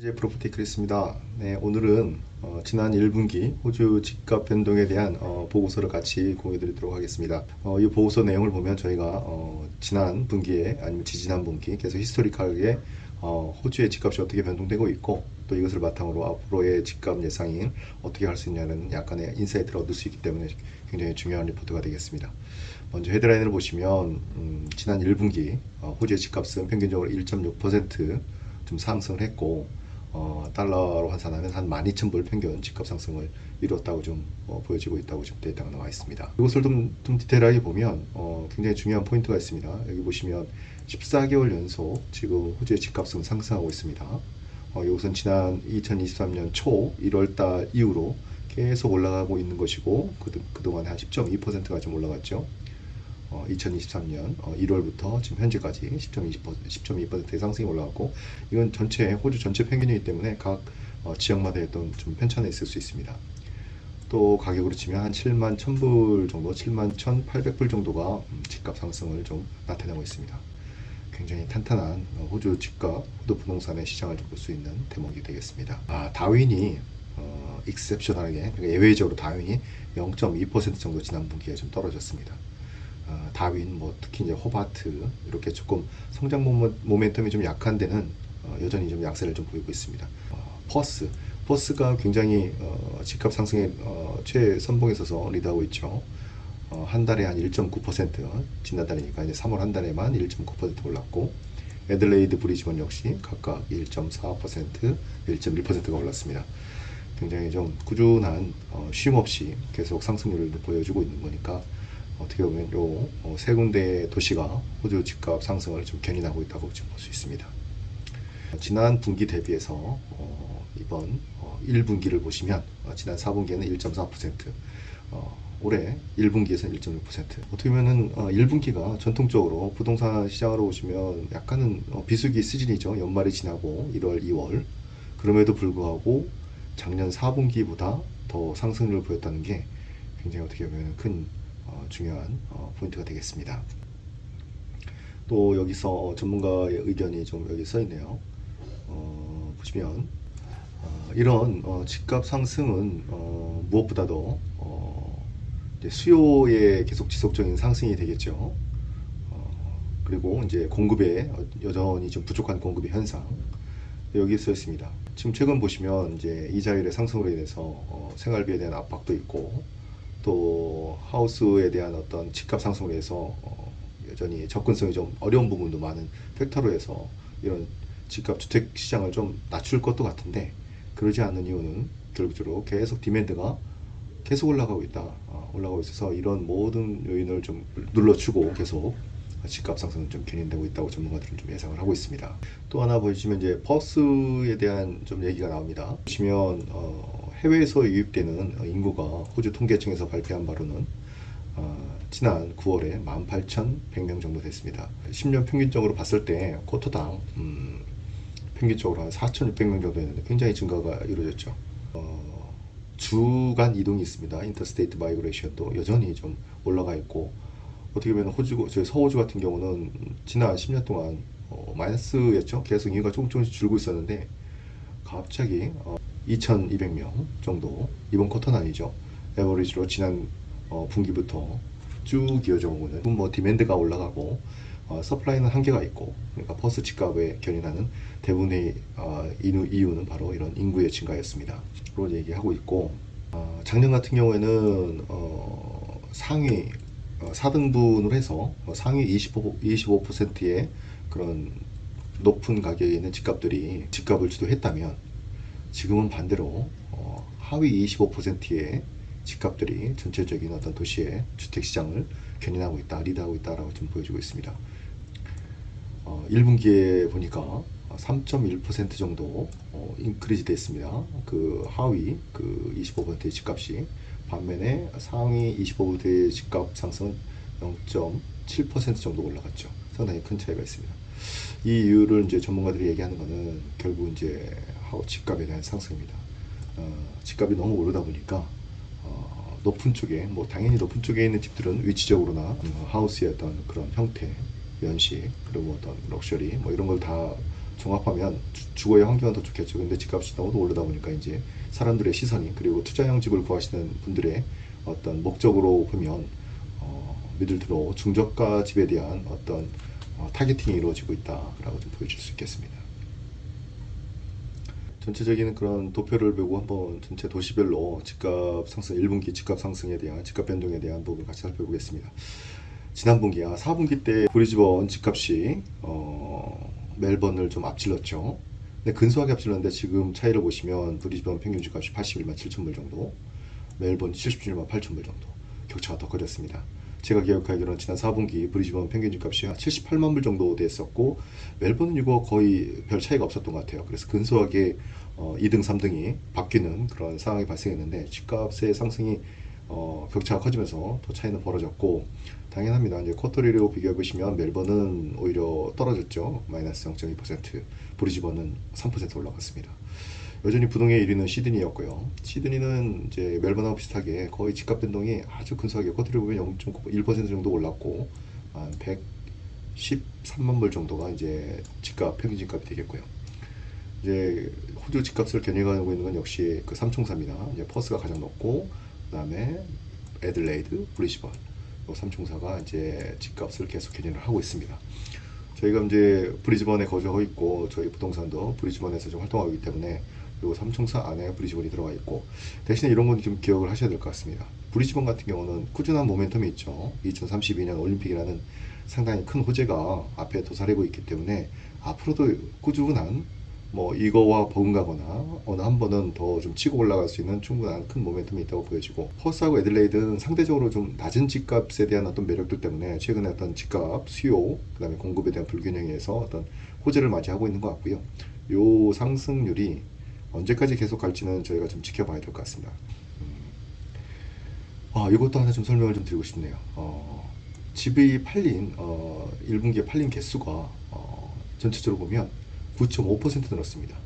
CJ 프로퍼티 크리스입니다. 네, 오늘은 어, 지난 1분기 호주 집값 변동에 대한 어, 보고서를 같이 공유드리도록 하겠습니다. 어, 이 보고서 내용을 보면 저희가 어, 지난 분기에 아니면 지지난 분기 계속 히스토리컬하게 어, 호주의 집값이 어떻게 변동되고 있고 또 이것을 바탕으로 앞으로의 집값 예상을 어떻게 할 수 있냐는 약간의 인사이트를 얻을 수 있기 때문에 굉장히 중요한 리포트가 되겠습니다. 먼저 헤드라인을 보시면 음, 지난 1분기 어, 호주의 집값은 평균적으로 1.6%좀 상승을 했고 어, 달러로 환산하면 한 12,000불 평균 집값 상승을 이뤘다고 좀 어, 보여지고 있다고 지금 데이터가 나와 있습니다. 이것을 좀, 좀 디테일하게 보면 어, 굉장히 중요한 포인트가 있습니다. 여기 보시면 14개월 연속 지금 호주의 집값은 상승하고 있습니다. 어, 이것은 지난 2023년 초 1월달 이후로 계속 올라가고 있는 것이고 그, 그동안 한 10.2%가 좀 올라갔죠. 어, 2023년 어, 1월부터 지금 현재까지 10.20% 10.2%의 상승이 올라왔고 이건 전체 호주 전체 평균이기 때문에 각 어, 지역마다 어떤 좀 편차는 있을 수 있습니다. 또 가격으로 치면 한 7만 1000불 정도, 7만 1800불 정도가 음, 집값 상승을 좀 나타내고 있습니다. 굉장히 탄탄한 어, 호주 집값, 호주 부동산의 시장을 볼 수 있는 대목이 되겠습니다. 아, 다윈이 어, 익셉셔널하게 그러니까 예외적으로 다윈이 0.2% 정도 지난 분기에 좀 떨어졌습니다. 어, 다윈, 뭐 특히 이제 호바트 이렇게 조금 성장 모멘- 모멘텀이 좀 약한 데는 어, 여전히 좀 약세를 좀 보이고 있습니다. 어, 퍼스, 퍼스가 굉장히 어, 집값 상승의 어, 최선봉에 서서 리드하고 있죠. 어, 한 달에 한 1.9% 지난 달이니까 이제 3월 한 달에만 1.9% 올랐고 애들레이드 브리즈번 역시 각각 1.4%, 1.1%가 올랐습니다. 굉장히 좀 꾸준한 어, 쉼 없이 계속 상승률을 보여주고 있는 거니까 어떻게 보면 요세 군데의 도시가 호주 집값 상승을 좀 견인하고 있다고 지금 볼 수 있습니다. 지난 분기 대비해서 어, 이번 어, 1분기를 보시면 어, 지난 4분기에는 1.4%, 어, 올해 1분기에서는 1.6%. 어떻게 보면은 어, 1분기가 전통적으로 부동산 시장으로 보시면 약간은 어, 비수기 시즌이죠. 연말이 지나고 1월, 2월. 그럼에도 불구하고 작년 4분기보다 더 상승률을 보였다는 게 굉장히 어떻게 보면 큰 어, 중요한 어, 포인트가 되겠습니다. 또 여기서 어, 전문가의 의견이 좀 여기 써 있네요. 어, 보시면 어, 이런 어, 집값 상승은 어, 무엇보다도 어, 수요의 계속 지속적인 상승이 되겠죠. 어, 그리고 이제 공급에 어, 여전히 좀 부족한 공급의 현상 여기 써 있습니다. 지금 최근 보시면 이제 이자율의 상승으로 인해서 어, 생활비에 대한 압박도 있고 또 하우스에 대한 어떤 집값 상승으로 해서 어, 여전히 접근성이 좀 어려운 부분도 많은 팩터로 해서 이런 집값 주택 시장을 좀 낮출 것도 같은데 그러지 않는 이유는 결국적으로 계속 디맨드가 계속 올라가고 있다. 어, 올라가고 있어서 이런 모든 요인을 좀 눌러주고 계속 집값 상승은 좀 견인되고 있다고 전문가들은 좀 예상을 하고 있습니다. 또 하나 보시면 이제 버스에 대한 좀 얘기가 나옵니다. 보시면 어, 해외에서 유입되는 어, 인구가 호주 통계청에서 발표한 바로는 어, 지난 9월에 18,100명 정도 됐습니다. 10년 평균적으로 봤을 때 쿼터당 음, 평균적으로 한 4,600명 정도 됐는데 굉장히 증가가 이루어졌죠. 어, 주간 이동이 있습니다. 인터스테이트 마이그레이션도 여전히 좀 올라가 있고 어떻게 보면 호주, 저희 서호주 같은 경우는 지난 10년 동안 어, 마이너스였죠. 계속 인구가 조금 조금씩 줄고 있었는데 갑자기 어, 2,200명 정도 이번 쿼터는 아니죠. 에버리지로 지난 어, 분기부터 쭉 이어져 오는 뭐 디맨드가 올라가고 어, 서플라이는 한계가 있고 그러니까 버스 집값에 견인하는 대부분의 어, 이유, 이유는 바로 이런 인구의 증가였습니다. 그런 얘기하고 있고 어, 작년 같은 경우에는 어, 상위 어, 4등분을 해서 어, 상위 25, 25%의 그런 높은 가격에 있는 집값들이 집값을 주도했다면 지금은 반대로 어, 하위 25%의 집값들이 전체적인 어떤 도시의 주택 시장을 견인하고 있다, 리드하고 있다라고 좀 보여주고 있습니다. 어, 1분기에 보니까 3.1% 정도 어, 인크리지 됐습니다. 그 하위 그 25%의 집값이 반면에 상위 25%의 집값 상승은 0.7% 정도 올라갔죠. 상당히 큰 차이가 있습니다. 이 이유를 이제 전문가들이 얘기하는 거는 결국 이제 집값에 대한 상승입니다. 어, 집값이 너무 오르다 보니까 어, 높은 쪽에 뭐 당연히 높은 쪽에 있는 집들은 위치적으로나 어, 하우스의 어떤 그런 형태, 연식 그리고 어떤 럭셔리 뭐 이런 걸 다 종합하면 주- 주거의 환경은 더 좋겠죠. 근데 집값이 너무 오르다 보니까 이제 사람들의 시선이 그리고 투자형 집을 구하시는 분들의 어떤 목적으로 보면 어, 들어 중저가 집에 대한 어떤 어, 타겟팅이 이루어지고 있다라고 좀 보여줄 수 있겠습니다. 전체적인 그런 도표를 보고 한번 전체 도시별로 집값 상승 1분기 집값 상승에 대한 집값 변동에 대한 부분을 같이 살펴보겠습니다. 지난 분기, 아 4분기 때 브리즈번 집값이 어, 멜번을 좀 앞질렀죠. 근데 근소하게 앞질렀는데 지금 차이를 보시면 브리즈번 평균 집값이 81만 7천 불 정도, 멜번 77만 8천 불 정도 격차가 더 커졌습니다. 제가 기억하기로는 지난 4분기 브리즈번 평균 집값이 한 78만 불 정도 됐었고 멜번은 이거 거의 별 차이가 없었던 것 같아요. 그래서 근소하게 어, 2등, 3등이 바뀌는 그런 상황이 발생했는데 집값의 상승이 어, 격차가 커지면서 더 차이는 벌어졌고 당연합니다. 이제 쿼터리로 비교해 보시면 멜번은 오히려 떨어졌죠. 마이너스 0.2%, 브리즈번은 3% 올라갔습니다. 여전히 부동의 1위는 시드니였고요. 시드니는 이제 멜번하고 비슷하게 거의 집값 변동이 아주 근소하게 쿼터리 보면 0.1% 정도 올랐고 한 113만 불 정도가 이제 집값 평균 집값이 되겠고요. 이제 호주 집값을 겨냥하고 있는 건 역시 그 삼총사입니다. 이제 퍼스가 가장 높고 그다음에 애들레이드, 브리즈번 요 삼총사가 이제 집값을 계속 겨냥을 하고 있습니다. 저희가 이제 브리즈번에 거주하고 있고 저희 부동산도 브리즈번에서 좀 활동하고 있기 때문에 요 삼총사 안에 브리즈번이 들어가 있고 대신에 이런 건 좀 기억을 하셔야 될 것 같습니다. 브리즈번 같은 경우는 꾸준한 모멘텀이 있죠. 2032년 올림픽이라는 상당히 큰 호재가 앞에 도사리고 있기 때문에 앞으로도 꾸준한 뭐 이거와 버금가거나 어느 한 번은 더 좀 치고 올라갈 수 있는 충분한 큰 모멘텀이 있다고 보여지고 퍼스하고 애들레이드는 상대적으로 좀 낮은 집값에 대한 어떤 매력들 때문에 최근에 어떤 집값 수요 그다음에 공급에 대한 불균형에 의해서 어떤 호재를 맞이하고 있는 것 같고요. 요 상승률이 언제까지 계속 갈지는 저희가 좀 지켜봐야 될 것 같습니다. 음. 아, 이것도 하나 좀 설명을 좀 드리고 싶네요. 어, 집이 팔린 어, 1분기에 팔린 개수가 어, 전체적으로 보면 9.5% 늘었습니다.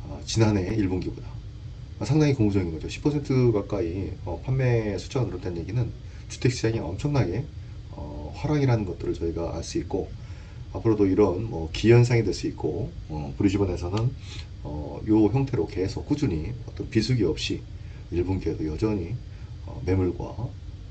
아, 지난해 1분기보다. 아, 상당히 고무적인 거죠. 10% 가까이 어, 판매 숫자가 늘었다는 얘기는 주택 시장이 엄청나게 어, 화랑이라는 것들을 저희가 알 수 있고 앞으로도 이런 뭐 기현상이 될 수 있고 어, 브리즈번에서는 어, 요 형태로 계속 꾸준히 어떤 비수기 없이 1분기에도 여전히 어, 매물과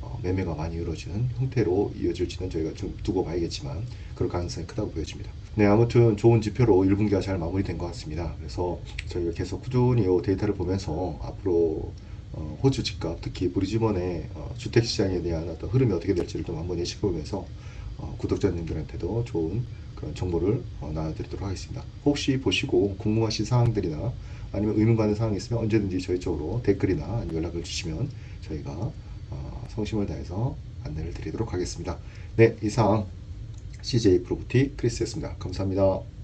어, 매매가 많이 이루어지는 형태로 이어질지는 저희가 좀 두고 봐야겠지만 그럴 가능성이 크다고 보여집니다. 네, 아무튼 좋은 지표로 1분기가 잘 마무리된 것 같습니다. 그래서 저희가 계속 꾸준히 이 데이터를 보면서 앞으로 어, 호주 집값, 특히 브리즈번의 어, 주택 시장에 대한 어떤 흐름이 어떻게 될지를 좀 한번 예측해 보면서 어, 구독자님들한테도 좋은 그런 정보를 어, 나눠드리도록 하겠습니다. 혹시 보시고 궁금하신 사항들이나 아니면 의문 가는 사항이 있으면 언제든지 저희 쪽으로 댓글이나 연락을 주시면 저희가 어, 성심을 다해서 안내를 드리도록 하겠습니다. 네, 이상 CJ 프로퍼티 크리스였습니다. 감사합니다.